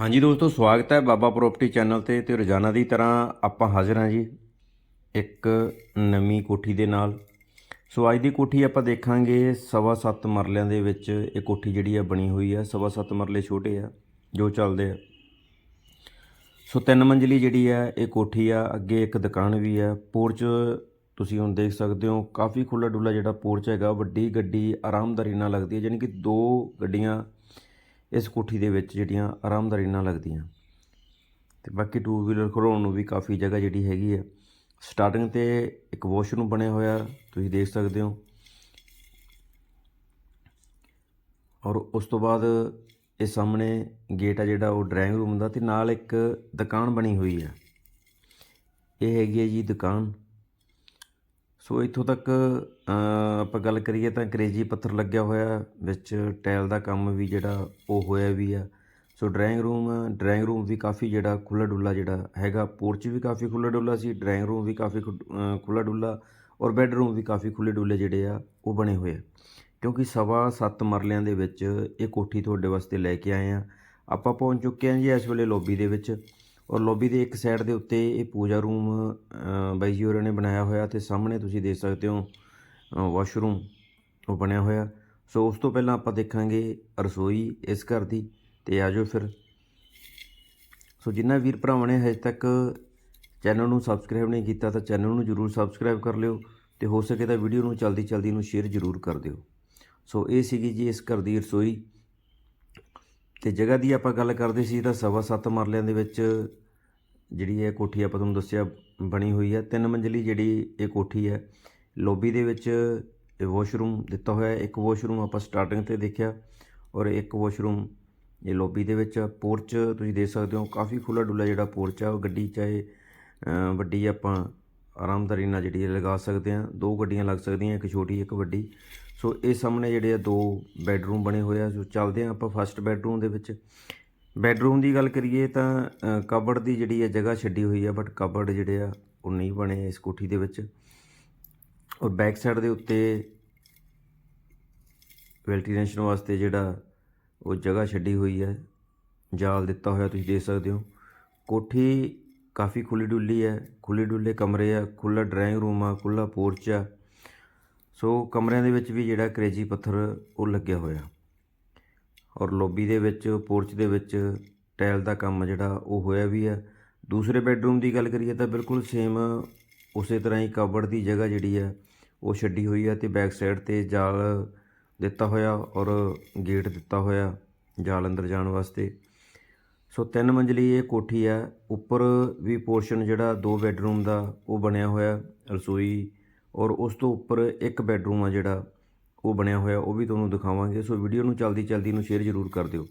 ਹਾਂਜੀ ਦੋਸਤੋ, ਸਵਾਗਤ ਹੈ ਬਾਬਾ ਪ੍ਰਾਪਰਟੀ ਚੈਨਲ ਤੇ ਤੇ ਰੋਜ਼ਾਨਾ ਦੀ ਤਰ੍ਹਾਂ ਆਪਾਂ ਹਾਜ਼ਰ ਹਾਂ ਜੀ ਇੱਕ ਨਵੀਂ ਕੋਠੀ ਦੇ ਨਾਲ। ਸੋ ਅੱਜ ਦੀ ਕੋਠੀ ਆਪਾਂ ਦੇਖਾਂਗੇ ਸਵਾ ਸੱਤ ਮਰਲਿਆਂ ਦੇ ਵਿੱਚ ਇਹ ਕੋਠੀ ਜਿਹੜੀ ਆ ਬਣੀ ਹੋਈ ਆ। ਸਵਾ ਸੱਤ ਮਰਲੇ ਛੋਟੇ ਆ, ਜੋ ਚੱਲਦੇ ਆ। ਸੋ ਤਿੰਨ ਮੰਜ਼ਲੀ ਜਿਹੜੀ ਆ, ਇਹ ਕੋਠੀ ਆ। ਅੱਗੇ ਇੱਕ ਦੁਕਾਨ ਵੀ ਆ। ਪੋਰਚ ਤੁਸੀਂ ਹੁਣ ਦੇਖ ਸਕਦੇ ਹੋ, ਕਾਫੀ ਖੁੱਲਾ ਡੁੱਲਾ ਜਿਹੜਾ ਪੋਰਚ ਹੈਗਾ, ਵੱਡੀ ਗੱਡੀ ਆਰਾਮਦਾਰੀ ਨਾਲ ਲੱਗਦੀ ਹੈ ਯਾਨੀ ਕਿ ਦੋ ਗੱਡੀਆਂ ਇਸ ਕੋਠੀ ਦੇ ਵਿੱਚ ਜਿਹੜੀਆਂ ਆਰਾਮਦਾਰੀ ਨਾਲ ਲੱਗਦੀਆਂ। ਤੇ ਬਾਕੀ ਟੂ ਵੀਲਰ ਖੜਾਉਣ ਨੂੰ ਵੀ ਕਾਫੀ ਜਗ੍ਹਾ ਜਿਹੜੀ ਹੈਗੀ ਆ। ਸਟਾਰਟਿੰਗ ਤੇ ਇੱਕ ਵਾਸ਼ਰੂਮ ਬਣਿਆ ਹੋਇਆ, ਤੁਸੀਂ ਦੇਖ ਸਕਦੇ ਹੋ। ਔਰ ਉਸ ਤੋਂ ਬਾਅਦ ਇਹ ਸਾਹਮਣੇ ਗੇਟ ਆ ਜਿਹੜਾ, ਉਹ ਡਰਾਇੰਗ ਰੂਮ ਦਾ ਤੇ ਨਾਲ ਇੱਕ ਦੁਕਾਨ ਬਣੀ ਹੋਈ ਆ। ਇਹ ਹੈਗੀ ਹੈ ਜੀ ਦੁਕਾਨ। ਸੋ ਇੱਥੋਂ ਤੱਕ ਆਪਾਂ ਗੱਲ ਕਰੀਏ ਤਾਂ ਕਰੇਜੀ ਪੱਥਰ ਲੱਗਿਆ ਹੋਇਆ ਵਿੱਚ ਟਾਇਲ ਦਾ ਕੰਮ ਵੀ ਜਿਹੜਾ ਉਹ ਹੋਇਆ ਵੀ ਆ। So drawing room drawing room ਵੀ ਕਾਫੀ ਜਿਹੜਾ ਖੁੱਲਾ ਡੁੱਲਾ ਜਿਹੜਾ ਹੈਗਾ। ਪੋਰਚ ਵੀ ਕਾਫੀ ਖੁੱਲਾ ਡੁੱਲਾ ਸੀ ਡਰਾਇੰਗ ਰੂਮ ਵੀ ਕਾਫੀ ਖੁ- ਅ, ਖੁੱਲਾ ਡੁੱਲਾ ਔਰ ਬੈੱਡਰੂਮ ਵੀ ਕਾਫੀ ਖੁੱਲੇ ਡੁੱਲੇ ਜਿਹੜੇ ਆ ਉਹ ਬਣੇ ਹੋਏ ਆ। ਕਿਉਂਕਿ ਸਵਾ ਸੱਤ ਮਰਲਿਆਂ ਦੇ ਵਿੱਚ ਇਹ ਕੋਠੀ ਤੁਹਾਡੇ ਵਾਸਤੇ ਲੈ ਕੇ ਆਏ ਆ। ਆਪਾਂ ਪਹੁੰਚ ਚੁੱਕੇ ਹਾਂ ਜੀ ਇਸ ਵੇਲੇ ਲੌਬੀ ਦੇ ਵਿੱਚ। ਔਰ ਲੌਬੀ ਦੇ ਇੱਕ ਸਾਈਡ ਦੇ ਉੱਤੇ ਇਹ ਪੂਜਾ ਰੂਮ ਬਾਈ ਜੀ ਹੋਰਾਂ ਨੇ ਬਣਾਇਆ ਹੋਇਆ ਤੇ ਸਾਹਮਣੇ ਤੁਸੀਂ ਦੇਖ ਸਕਦੇ ਹੋ ਵਾਸ਼ਰੂਮ ਉਹ ਬਣਿਆ ਹੋਇਆ। ਸੋ ਉਸ ਤੋਂ ਪਹਿਲਾਂ ਆਪਾਂ ਦੇਖਾਂਗੇ ਰਸੋਈ ਇਸ ਘਰ ਦੀ ਤੇ ਆਜੋ ਫਿਰ। ਸੋ ਜਿੰਨਾ ਵੀਰ ਭਰਾਵਾਂ ਨੇ ਹਜੇ ਤੱਕ ਚੈਨਲ ਨੂੰ ਸਬਸਕ੍ਰਾਈਬ ਨਹੀਂ ਕੀਤਾ ਤਾਂ ਚੈਨਲ ਨੂੰ ਜਰੂਰ ਸਬਸਕ੍ਰਾਈਬ ਕਰ ਲਿਓ ਤੇ ਹੋ ਸਕੇ ਤਾਂ ਵੀਡੀਓ ਨੂੰ ਜਲਦੀ ਜਲਦੀ ਨੂੰ ਸ਼ੇਅਰ ਜਰੂਰ ਕਰ ਦਿਓ। ਸੋ ਇਹ ਸੀਗੀ ਜੀ ਇਸ ਘਰ ਦੀ ਰਸੋਈ। ਤੇ ਜਗ੍ਹਾ ਦੀ ਆਪਾਂ ਗੱਲ ਕਰਦੇ ਸੀ ਤਾਂ ਸਵਾ ਸੱਤ ਮਰਲਿਆਂ ਦੇ ਵਿੱਚ ਜਿਹੜੀ ਇਹ ਕੋਠੀ ਆਪਾਂ ਤੁਹਾਨੂੰ ਦੱਸਿਆ ਬਣੀ ਹੋਈ ਹੈ। ਤਿੰਨ ਮੰਜ਼ਲੀ ਜਿਹੜੀ ਇਹ ਕੋਠੀ ਹੈ, ਲੌਬੀ ਦੇ ਵਿੱਚ ਇਹ ਵਾਸ਼ਰੂਮ ਦਿੱਤਾ ਹੋਇਆ ਹੈ। ਇੱਕ ਵਾਸ਼ਰੂਮ ਆਪਾਂ ਸਟਾਰਟਿੰਗ ਤੇ ਦੇਖਿਆ ਔਰ ਇੱਕ ਵਾਸ਼ਰੂਮ ਇਹ ਲੌਬੀ ਦੇ ਵਿੱਚ ਪੋਰਚ ਤੁਸੀਂ ਦੇਖ ਸਕਦੇ ਹੋ, ਕਾਫੀ ਖੁੱਲਾ ਡੁੱਲਾ ਜਿਹੜਾ ਪੋਰਚ ਆ, ਉਹ ਗੱਡੀ ਚਾਹੇ ਵੱਡੀ ਆਪਾਂ ਆਰਾਮਦਾਰੀ ਨਾਲ ਜਿਹੜੀ ਇਹ ਲਗਾ ਸਕਦੇ ਆ ਦੋ ਗੱਡੀਆਂ ਲੱਗ ਸਕਦੀਆਂ, ਇੱਕ ਛੋਟੀ, ਇੱਕ ਵੱਡੀ। ਸੋ ਇਹ ਸਾਹਮਣੇ ਜਿਹੜੇ ਆ ਦੋ ਬੈੱਡਰੂਮ ਬਣੇ ਹੋਏ ਆ। ਸੋ ਚੱਲਦੇ ਆ ਆਪਾਂ ਫਸਟ ਬੈੱਡਰੂਮ ਦੇ ਵਿੱਚ। ਬੈੱਡਰੂਮ ਦੀ ਗੱਲ ਕਰੀਏ ਤਾਂ ਕਬੜ ਦੀ ਜਿਹੜੀ ਹੈ ਜਗ੍ਹਾ ਛੱਡੀ ਹੋਈ ਆ ਬਟ ਕਬੜ ਜਿਹੜੇ ਆ, ਉਹ ਨਹੀਂ ਬਣੇ ਇਸ ਕੋਠੀ ਦੇ ਵਿੱਚ। ਔਰ ਬੈਕ ਸਾਈਡ ਦੇ ਉੱਤੇ ਵੈਂਟੀਲੇਸ਼ਨ ਵਾਸਤੇ ਜਿਹੜਾ ਉਹ ਜਗ੍ਹਾ ਛੱਡੀ ਹੋਈ ਹੈ ਜਾਲ ਦਿੱਤਾ ਹੋਇਆ ਤੁਸੀਂ ਦੇਖ ਸਕਦੇ ਹੋ। ਕੋਠੀ ਕਾਫੀ ਖੁੱਲੀ ਡੁੱਲੀ ਹੈ ਖੁੱਲੇ ਡੁੱਲੇ ਕਮਰੇ ਆ ਖੁੱਲਾ ਡਰਾਇੰਗ ਰੂਮ ਆ ਖੁੱਲਾ ਪੋਰਚ ਆ। ਸੋ ਕਮਰਿਆਂ ਦੇ ਵਿੱਚ ਵੀ ਜਿਹੜਾ ਕਰੇਜੀ ਪੱਥਰ ਉਹ ਲੱਗਿਆ ਹੋਇਆ। ਔਰ ਲੌਬੀ ਦੇ ਵਿੱਚ ਪੋਰਚ ਦੇ ਵਿੱਚ ਟਾਇਲ ਦਾ ਕੰਮ ਜਿਹੜਾ ਉਹ ਹੋਇਆ ਵੀ ਹੈ ਦੂਸਰੇ ਬੈੱਡਰੂਮ ਦੀ ਗੱਲ ਕਰੀਏ ਤਾਂ ਬਿਲਕੁਲ ਸੇਮ ਉਸੇ ਤਰ੍ਹਾਂ ਹੀ ਕਬਰ ਦੀ ਜਗ੍ਹਾ ਜਿਹੜੀ ਹੈ ਉਹ ਛੱਡੀ ਹੋਈ ਆ ਤੇ ਬੈਕ ਸਾਈਡ ਤੇ ਜਾਲ ਦਿੱਤਾ ਹੋਇਆ ਔਰ ਗੇਟ ਦਿੱਤਾ ਹੋਇਆ ਜਾਲ ਅੰਦਰ ਜਾਣ ਵਾਸਤੇ। ਸੋ ਤਿੰਨ ਮੰਜ਼ਲੀ ਇਹ ਕੋਠੀ ਹੈ ਉੱਪਰ ਵੀ ਪੋਰਸ਼ਨ ਜਿਹੜਾ ਦੋ ਬੈੱਡਰੂਮ ਦਾ ਉਹ ਬਣਿਆ ਹੋਇਆ ਰਸੋਈ ਔਰ ਉਸ ਤੋਂ ਉੱਪਰ ਇੱਕ ਬੈੱਡਰੂਮ ਆ ਜਿਹੜਾ ਉਹ ਬਣਿਆ ਹੋਇਆ, ਉਹ ਵੀ ਤੁਹਾਨੂੰ ਦਿਖਾਵਾਂਗੇ। ਸੋ ਵੀਡੀਓ ਨੂੰ ਚਲਦੀ ਚਲਦੀ ਨੂੰ ਸ਼ੇਅਰ ਜ਼ਰੂਰ ਕਰ ਦਿਓ।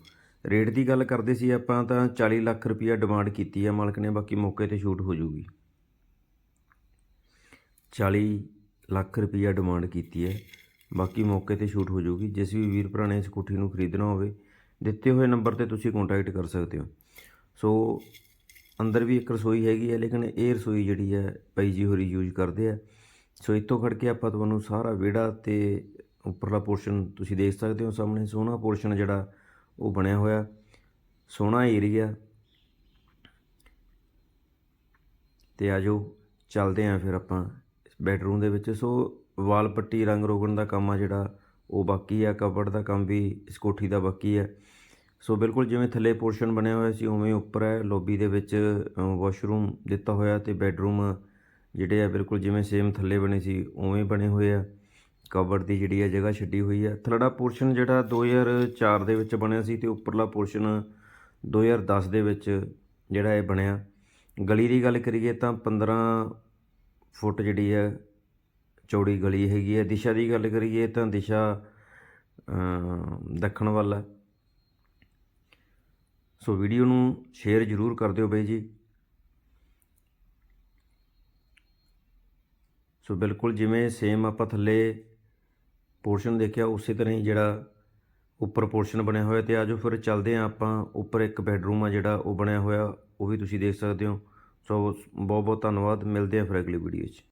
ਰੇਟ ਦੀ ਗੱਲ ਕਰਦੇ ਸੀ ਆਪਾਂ ਤਾਂ 40 ਲੱਖ ਰੁਪਈਆ ਡਿਮਾਂਡ ਕੀਤੀ ਹੈ ਮਾਲਕ ਨੇ, ਬਾਕੀ ਮੌਕੇ ਤੇ ਸ਼ੂਟ ਹੋ ਜਾਊਗੀ 40 ਲੱਖ ਰੁਪਈਆ ਡਿਮਾਂਡ ਕੀਤੀ ਹੈ, ਬਾਕੀ ਮੌਕੇ ਤੇ ਸ਼ੂਟ ਹੋ ਜਾਊਗੀ ਜਿਸ ਵੀ ਵੀਰ ਭਰਾ ਨੇ ਇਸ ਕੋਠੀ ਨੂੰ ਖਰੀਦਣਾ ਹੋਵੇ ਦਿੱਤੇ ਹੋਏ ਨੰਬਰ ਤੇ ਤੁਸੀਂ ਕੰਟੈਕਟ ਕਰ ਸਕਦੇ ਹੋ। ਸੋ ਅੰਦਰ ਵੀ ਇੱਕ ਰਸੋਈ ਹੈਗੀ ਹੈ, ਲੇਕਿਨ ਇਹ ਰਸੋਈ ਜਿਹੜੀ ਹੈ ਬਾਈ ਜੀ ਹੋਰੀ ਯੂਜ਼ ਕਰਦੇ ਆ। ਸੋ ਇੱਥੋਂ ਖੜ ਕੇ ਆਪਾਂ ਤੁਹਾਨੂੰ ਸਾਰਾ ਵਿਹੜਾ ਤੇ ਉੱਪਰਲਾ ਪੋਰਸ਼ਨ ਤੁਸੀਂ ਦੇਖ ਸਕਦੇ ਹੋ ਸਾਹਮਣੇ। ਸੋਹਣਾ ਪੋਰਸ਼ਨ ਜਿਹੜਾ ਉਹ ਬਣਿਆ ਹੋਇਆ। ਸੋਹਣਾ ਏਰੀਆ ਤੇ ਆਜੋ ਚੱਲਦੇ ਆਂ ਫਿਰ ਆਪਾਂ ਬੈਡਰੂਮ ਦੇ ਵਿੱਚ। ਸੋ ਵਾਲ ਪੱਟੀ ਰੰਗ ਰੋਗਣ ਦਾ ਕੰਮ ਆ ਜਿਹੜਾ। ਉਹ ਬਾਕੀ ਆ, ਕਬੜ ਦਾ ਕੰਮ ਵੀ ਇਸ ਕੋਠੀ ਦਾ ਬਾਕੀ ਹੈ ਸੋ ਬਿਲਕੁਲ ਜਿਵੇਂ ਥੱਲੇ ਪੋਰਸ਼ਨ ਬਣਿਆ ਹੋਇਆ ਸੀ, ਉਵੇਂ ਉੱਪਰ ਹੈ। ਲੌਬੀ ਦੇ ਵਿੱਚ ਵਾਸ਼ਰੂਮ ਦਿੱਤਾ ਹੋਇਆ ਤੇ ਬੈਡਰੂਮ ਜਿਹੜੇ ਆ, ਬਿਲਕੁਲ ਜਿਵੇਂ ਸੇਮ ਥੱਲੇ ਬਣੇ ਸੀ, ਉਵੇਂ ਬਣੇ ਹੋਏ ਆ। ਕਬੜ ਦੀ ਜਿਹੜੀ ਹੈ ਜਗ੍ਹਾ ਛੱਡੀ ਹੋਈ ਹੈ ਥੱਲੜਾ ਪੋਰਸ਼ਨ ਜਿਹੜਾ 2004 ਦੇ ਵਿੱਚ ਬਣਿਆ ਸੀ ਤੇ ਉੱਪਰਲਾ ਪੋਰਸ਼ਨ 2010 ਦੇ ਵਿੱਚ ਜਿਹੜਾ ਇਹ ਬਣਿਆ। ਗਲੀ ਦੀ ਗੱਲ ਕਰੀਏ ਤਾਂ 15 ਫੁੱਟ ਜਿਹੜੀ ਹੈ ਚੌੜੀ ਗਲੀ ਹੈਗੀ ਹੈ। ਦਿਸ਼ਾ ਦੀ ਗੱਲ ਕਰੀਏ ਤਾਂ ਦਿਸ਼ਾ ਦੱਖਣ ਵੱਲ ਹੈ। ਸੋ ਵੀਡੀਓ ਨੂੰ ਸ਼ੇਅਰ ਜ਼ਰੂਰ ਕਰ ਦਿਓ ਬਾਈ ਜੀ। ਸੋ ਬਿਲਕੁਲ ਜਿਵੇਂ ਸੇਮ ਆਪਾਂ ਥੱਲੇ ਪੋਰਸ਼ਨ ਦੇਖਿਆ, ਉਸੇ ਤਰ੍ਹਾਂ ਹੀ ਜਿਹੜਾ ਉੱਪਰ ਪੋਰਸ਼ਨ ਬਣਿਆ ਹੋਇਆ ਤੇ ਆਜੋ ਫਿਰ ਚੱਲਦੇ ਹਾਂ ਆਪਾਂ ਉੱਪਰ ਇੱਕ ਬੈੱਡਰੂਮ ਆ ਜਿਹੜਾ ਉਹ ਬਣਿਆ ਹੋਇਆ, ਉਹ ਵੀ ਤੁਸੀਂ ਦੇਖ ਸਕਦੇ ਹੋ। ਸੋ ਬਹੁਤ ਬਹੁਤ ਧੰਨਵਾਦ, ਮਿਲਦੇ ਹਾਂ ਫਿਰ ਅਗਲੀ ਵੀਡੀਓ 'ਚ।